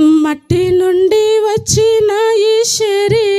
మట్టి నుండి వచ్చిన ఈ శరీరం.